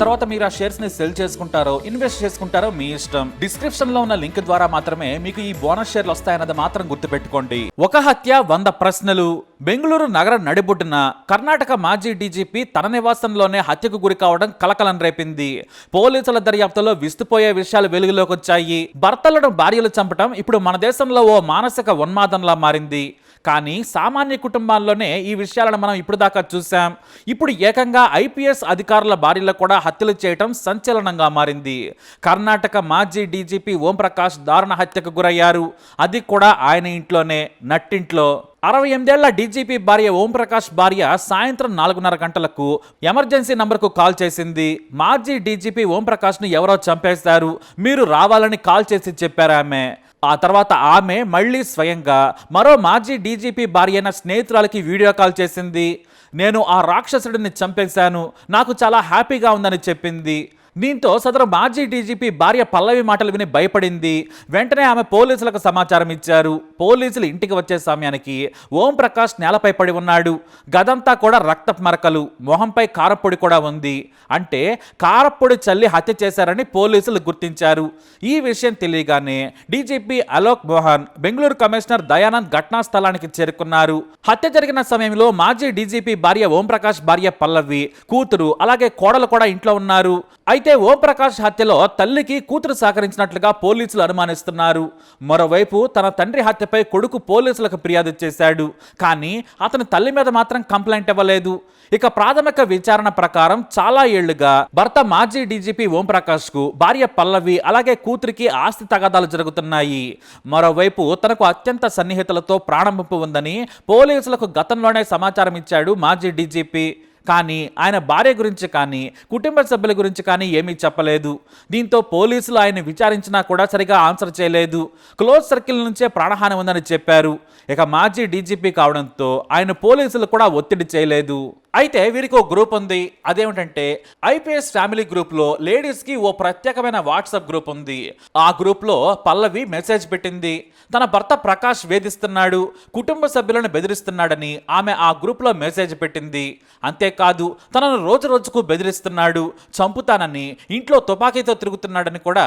తర్వాత మీరు ఆ షేర్స్ని సెల్ చేసుకుంటారో ఇన్వెస్ట్ చేసుకుంటారో మీ ఇష్టం. డిస్క్రిప్షన్లో ఉన్న లింక్ ద్వారా మాత్రమే మీకు ఈ బోనస్ షేర్లు వస్తాయన్నది మాత్రం గుర్తుపెట్టుకోండి. ఒక హత్య వంద ప్రశ్నలు. బెంగళూరు నగర నడిబొడ్డున కర్ణాటక మాజీ డీజీపీ తన నివాసంలోనే హత్యకు గురి కావడం కలకలం రేపింది. పోలీసుల దర్యాప్తులో విస్తుపోయే విషయాలు వెలుగులోకి వచ్చాయి. భర్తలను భార్యలు చంపటం ఇప్పుడు మన దేశంలో ఓ మానసిక ఉన్మాదంలా మారింది. కానీ సామాన్య కుటుంబాల్లోనే ఈ విషయాలను మనం ఇప్పుడు దాకా చూసాం ఇప్పుడు ఏకంగా ఐపీఎస్ అధికారుల భార్యలు కూడా హత్యలు చేయటం సంచలనంగా మారింది. కర్ణాటక మాజీ డీజీపీ ఓంప్రకాష్ దారుణ హత్యకు గురయ్యారు. అది కూడా ఆయన ఇంట్లోనే నట్టింట్లో. అరవై ఎనిమిదేళ్ళ డీజీపీ భార్య ఓంప్రకాష్ భార్య సాయంత్రం నాలుగున్నర గంటలకు ఎమర్జెన్సీ నంబర్కు కాల్ చేసింది. మాజీ డీజీపీ ఓంప్రకాష్ను ఎవరో చంపేస్తారు మీరు రావాలని కాల్ చేసి చెప్పారు ఆమె. ఆ తర్వాత ఆమె మళ్ళీ స్వయంగా మరో మాజీ డీజీపీ భార్య అయిన స్నేహితురాలకి వీడియో కాల్ చేసింది. నేను ఆ రాక్షసుడిని చంపేశాను. నాకు చాలా హ్యాపీగా ఉందని చెప్పింది. దీంతో సదరు మాజీ డీజీపీ భార్య పల్లవి మాటలు విని భయపడింది. వెంటనే ఆమె పోలీసులకు సమాచారం ఇచ్చారు. పోలీసులు ఇంటికి వచ్చే సమయానికి ఓం ప్రకాష్ నేలపై పడి ఉన్నాడు. గదంతా కూడా రక్త మరకలు మొహంపై కారపొడి కూడా ఉంది. అంటే కారపొడి చల్లి హత్య చేశారని పోలీసులు గుర్తించారు. ఈ విషయం తెలియగానే డీజీపీ అలోక్ మోహన్ బెంగళూరు కమిషనర్ దయానంద్ ఘటనా స్థలానికి చేరుకున్నారు. హత్య జరిగిన సమయంలో మాజీ డీజీపీ భార్య ఓంప్రకాష్ భార్య పల్లవి కూతురు అలాగే కోడలు కూడా ఇంట్లో ఉన్నారు. అయితే ఓప్రకాష్ హత్యలో తల్లికి కూతురు సహకరించినట్లుగా పోలీసులు అనుమానిస్తున్నారు. మరోవైపు తన తండ్రి హత్యపై కొడుకు పోలీసులకు ఫిర్యాదు చేశాడు. కానీ అతని తల్లి మీద మాత్రం కంప్లైంట్ ఇవ్వలేదు. ఇక ప్రాథమిక విచారణ ప్రకారం చాలా ఏళ్ళుగా భర్త మాజీ డీజీపీ ఓంప్రకాష్కు భార్య పల్లవి అలాగే కూతురికి ఆస్తి తగాదాలు జరుగుతున్నాయి. మరోవైపు తనకు అత్యంత సన్నిహితులతో ప్రాణముప్పు ఉందని పోలీసులకు గతంలోనే సమాచారం ఇచ్చాడు మాజీ డీజీపీ. కానీ ఆయన భార్య గురించి కానీ కుటుంబ సభ్యుల గురించి కానీ ఏమీ చెప్పలేదు. దీంతో పోలీసులు ఆయన విచారించినా కూడా సరిగా ఆన్సర్ చేయలేదు. క్లోజ్ సర్కిల్ నుంచే ప్రాణహాని ఉందని చెప్పారు. ఇక మాజీ డీజీపీ కావడంతో ఆయన పోలీసులు కూడా ఒత్తిడి చేయలేదు. అయితే వీరికి ఓ గ్రూప్ ఉంది. అదేమిటంటే ఐపీఎస్ ఫ్యామిలీ గ్రూప్లో లేడీస్కి ఓ ప్రత్యేకమైన వాట్సాప్ గ్రూప్ ఉంది. ఆ గ్రూప్లో పల్లవి మెసేజ్ పెట్టింది. తన భర్త ప్రకాష్ వేధిస్తున్నాడు. కుటుంబ సభ్యులను బెదిరిస్తున్నాడని ఆమె ఆ గ్రూప్లో మెసేజ్ పెట్టింది. అంతేకాదు తనను రోజు రోజుకు బెదిరిస్తున్నాడు. చంపుతానని ఇంట్లో తుపాకీతో తిరుగుతున్నాడని కూడా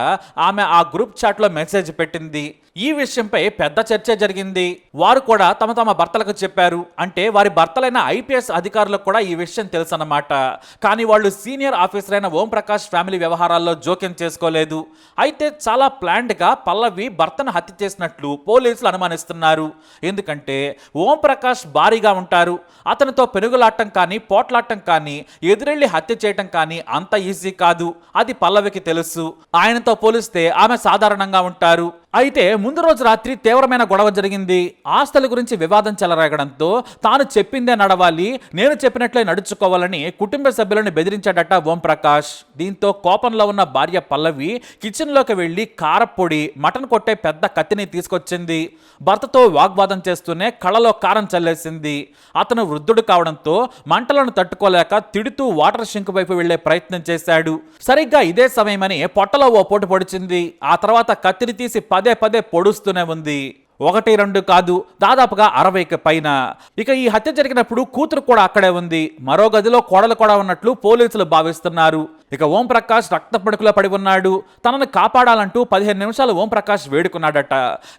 ఆమె ఆ గ్రూప్ చాట్లో మెసేజ్ పెట్టింది. ఈ విషయంపై పెద్ద చర్చ జరిగింది. వారు కూడా తమ తమ భర్తలకు చెప్పారు. అంటే వారి భర్తలైన ఐపీఎస్ అధికారులకు కూడా ఈ విషయం తెలుసన్నమాట. కానీ వాళ్ళు సీనియర్ ఆఫీసర్ అయిన ఓం ప్రకాష్ ఫ్యామిలీ వ్యవహారాల్లో జోక్యం చేసుకోలేదు. అయితే చాలా ప్లాంట్గా పల్లవి భర్తను హత్య చేసినట్లు పోలీసులు అనుమానిస్తున్నారు. ఎందుకంటే ఓం ప్రకాష్ భారీగా ఉంటారు. అతనితో పెనుగులాటం కానీ పోట్లాటం కానీ ఎదురెళ్ళి హత్య చేయటం కానీ అంత ఈజీ కాదు. అది పల్లవికి తెలుసు. ఆయనతో పోలిస్తే ఆమె సాధారణంగా ఉంటారు. అయితే ముందు రోజు రాత్రి తీవ్రమైన గొడవ జరిగింది. ఆస్తుల గురించి వివాదం చెలరేగడంతో తాను చెప్పిందే నడవాలి నేను చెప్పినట్లే నడుచుకోవాలని కుటుంబ సభ్యులను బెదిరించాడట ఓం ప్రకాష్ దీంతో కోపంలో ఉన్న భార్య పల్లవి కిచెన్లోకి వెళ్ళి కారపొడి మటన్ కొట్టే పెద్ద కత్తిని తీసుకొచ్చింది. భర్తతో వాగ్వాదం చేస్తూనే కళ్ళలో కారం చల్లేసింది. అతను వృద్ధుడు కావడంతో మంటలను తట్టుకోలేక తిడుతూ వాటర్ షింక్ వైపు వెళ్ళే ప్రయత్నం చేశాడు. సరిగ్గా ఇదే సమయమని పొట్టలో ఓ పోటు పొడిచింది. ఆ తర్వాత కత్తిని తీసి పదే పదే పొడుస్తూనే ఉంది. ఒకటి రెండు కాదు దాదాపుగా అరవైకి పైన. ఇక ఈ హత్య జరిగినప్పుడు కూతురు కూడా అక్కడే ఉంది. మరో గదిలో కోడలు కూడా ఉన్నట్లు పోలీసులు భావిస్తున్నారు. ఇక ఓం ప్రకాష్ రక్త పడుకులో పడి ఉన్నాడు. తనను కాపాడాలంటూ పదిహేను నిమిషాలు ఓం ప్రకాష్ వేడుకున్నాడట.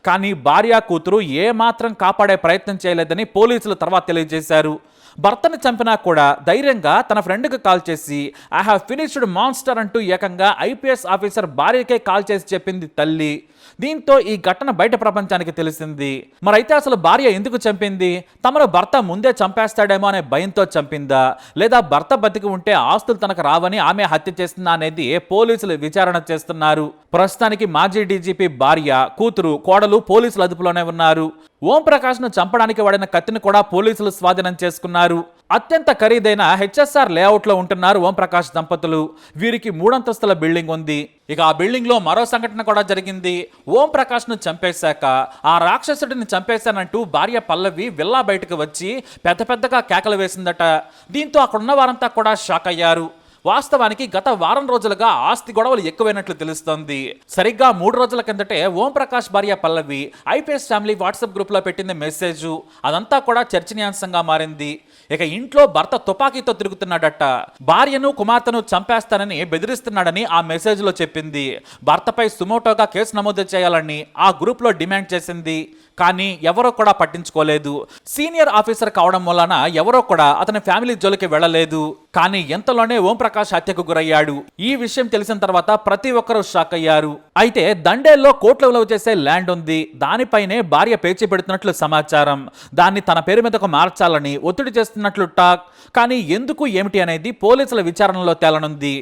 కానీ భార్య కూతురు ఏ మాత్రం కాపాడే ప్రయత్నం చేయలేదని పోలీసులు తర్వాత తెలియజేశారు. భర్తను చంపినా కూడా ధైర్యంగా తన ఫ్రెండ్కి కాల్ చేసి ఐ హావ్ ఫినిష్డ్ మాన్స్టర్ అంటూ ఏకంగా ఐపీఎస్ ఆఫీసర్ భార్యకే కాల్ చేసి చెప్పింది తల్లి. దీంతో ఈ ఘటన బయట ప్రపంచానికి తెలిసింది. మరైతే అసలు భార్య ఎందుకు చంపింది? తమను భర్త ముందే చంపేస్తాడేమో అనే భయంతో చంపిందా? లేదా భర్త బతికి ఉంటే ఆస్తులు తనకు రావని ఆమె హత్య చేస్తుందా అనేది పోలీసులు విచారణ చేస్తున్నారు. ప్రస్తుతానికి మాజీ డీజీపీ భార్య కూతురు కోడలు పోలీసుల అదుపులోనే ఉన్నారు. ఓం ప్రకాష్ను చంపడానికి వాడిన కత్తిని కూడా పోలీసులు స్వాధీనం చేసుకున్నారు. అత్యంత ఖరీదైన హెచ్ఎస్ఆర్ లేఅవుట్లో ఉంటున్నారు ఓంప్రకాష్ దంపతులు. వీరికి మూడంతస్తుల బిల్డింగ్ ఉంది. ఇక ఆ బిల్డింగ్లో మరో సంఘటన కూడా జరిగింది. ఓం ప్రకాష్ను చంపేశాక ఆ రాక్షసుడిని చంపేశానంటూ భార్య పల్లవి విల్లా బయటకు వచ్చి పెద్ద పెద్దగా కేకలు వేసిందట. దీంతో అక్కడున్న వారంతా కూడా షాక్ అయ్యారు. వాస్తవానికి గత వారం రోజులుగా ఆస్తి గొడవలు ఎక్కువైనట్లు తెలుస్తోంది. సరిగ్గా మూడు రోజుల కిందటే ఓం ప్రకాష్ భార్య పల్లవి ఐపీఎస్ ఫ్యామిలీ వాట్సాప్ గ్రూప్లో పెట్టింది మెసేజ్. అదంతా కూడా చర్చనీయాంశంగా మారింది. ఇక ఇంట్లో భర్త తుపాకీతో తిరుగుతున్నాడట. భార్యను కుమార్తెను చంపేస్తానని బెదిరిస్తున్నాడని ఆ మెసేజ్లో చెప్పింది. భర్తపై సుమోటోగా కేసు నమోదు చేయాలని ఆ గ్రూప్లో డిమాండ్ చేసింది. కానీ ఎవరో కూడా పట్టించుకోలేదు. సీనియర్ ఆఫీసర్ కావడం వలన ఎవరో కూడా అతని ఫ్యామిలీ జోలికి వెళ్ళలేదు. కానీ ఎంతలోనే ఓం ప్రకాష్ హత్యకు గురయ్యాడు. ఈ విషయం తెలిసిన తర్వాత ప్రతి ఒక్కరూ షాక్ అయ్యారు. అయితే దండేల్లో కోట్ల విలువ చేసే ల్యాండ్ ఉంది. దానిపైనే భార్య పేచి పెడుతున్నట్లు సమాచారం. దాన్ని తన పేరు మీదకు మార్చాలని ఒత్తిడి చేస్తున్నట్లు టాక్. కానీ ఎందుకు ఏమిటి అనేది పోలీసుల విచారణలో తేలనుంది.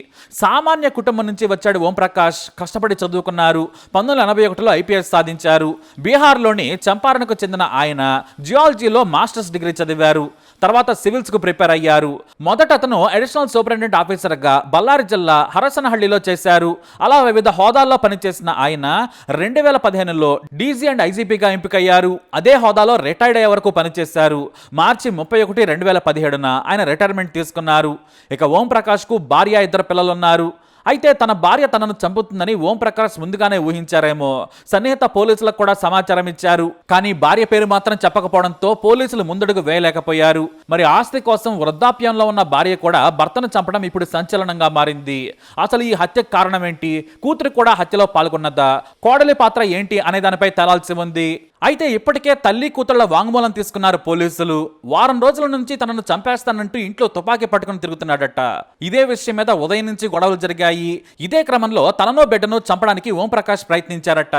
సామాన్య కుటుంబం నుంచి వచ్చాడు ఓం ప్రకాష్ కష్టపడి చదువుకున్నారు. పంతొమ్మిది వందల ఎనభై ఒకటిలో ఐపీఎస్ సాధించారు. బీహార్లోని చంపారణకు చెందిన ఆయన జియాలజీలో మాస్టర్స్ డిగ్రీ చదివారు. తర్వాత సివిల్స్కు ప్రిపేర్ అయ్యారు. మొదట అతను అడిషనల్ సూపరింటెండెంట్ ఆఫీసర్గా బళ్ళారి జిల్లా హరసనహళ్ళిలో చేశారు. అలా వివిధ హోదాల్లో పనిచేసిన ఆయన రెండు వేల పదిహేనులో డీజీ అండ్ ఐజీపీగా ఎంపికయ్యారు. అదే హోదాలో రిటైర్డ్ అయ్యే వరకు పనిచేశారు. మార్చి ముప్పై ఒకటి రెండు వేల పదిహేడున ఆయన రిటైర్మెంట్ తీసుకున్నారు. ఇక ఓం ప్రకాష్కు భార్య ఇద్దరు పిల్లలున్నారు. అయితే తన భార్య తనను చంపుతుందని ఓం ప్రకాష్ ముందుగానే ఊహించారేమో. సన్నిహిత పోలీసులకు కూడా సమాచారం ఇచ్చారు. కానీ భార్య పేరు మాత్రం చెప్పకపోవడంతో పోలీసులు ముందడుగు వేయలేకపోయారు. మరి ఆస్తి కోసం వృద్ధాప్యంలో ఉన్న భార్య కూడా భర్తను చంపడం ఇప్పుడు సంచలనంగా మారింది. అసలు ఈ హత్యకు కారణం ఏంటి కూతురు కూడా హత్యలో పాల్గొన్నదా? కోడలి పాత్ర ఏంటి అనే దానిపై తేలాల్సి ఉంది. అయితే ఇప్పటికే తల్లి కూతుళ్ళ వాంగ్మూలం తీసుకున్నారు పోలీసులు. వారం రోజుల నుంచి తనను చంపేస్తానంటూ ఇంట్లో తుపాకీ పట్టుకుని తిరుగుతున్నాడట. ఇదే విషయం మీద ఉదయం నుంచి గొడవలు జరిగాయి. ఇదే క్రమంలో తననో బిడ్డను చంపడానికి ఓంప్రకాష్ ప్రయత్నించారట.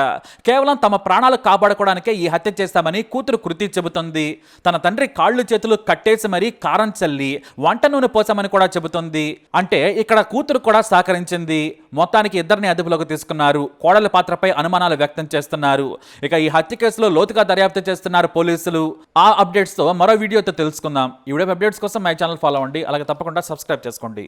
కేవలం తమ ప్రాణాలు కాపాడుకోవడానికే ఈ హత్య చేస్తామని కూతురు కృతి చెబుతుంది. తన తండ్రి కాళ్ళు చేతులు కట్టేసి మరీ కారం చల్లి వంట నూనె పోసామని కూడా చెబుతుంది. అంటే ఇక్కడ కూతురు కూడా సహకరించింది. మొత్తానికి ఇద్దరిని అదుపులోకి తీసుకున్నారు. కోడలి పాత్రపై అనుమానాలు వ్యక్తం చేస్తున్నారు. ఇక ఈ హత్య కేసులో లోతుగా దర్యాప్తు చేస్తున్నారు పోలీసులు ఆ అప్డేట్స్ తో మరో వీడియోతో తెలుసుకుందాం ఈ వీడియో అప్డేట్స్ కోసం మై ఛానల్ ఫాలో అవ్వండి అలాగే తప్పకుండా సబ్స్క్రైబ్ చేసుకోండి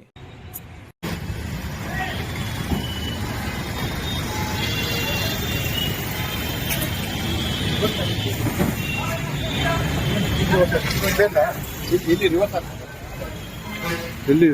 ಎಲ್ಲಿ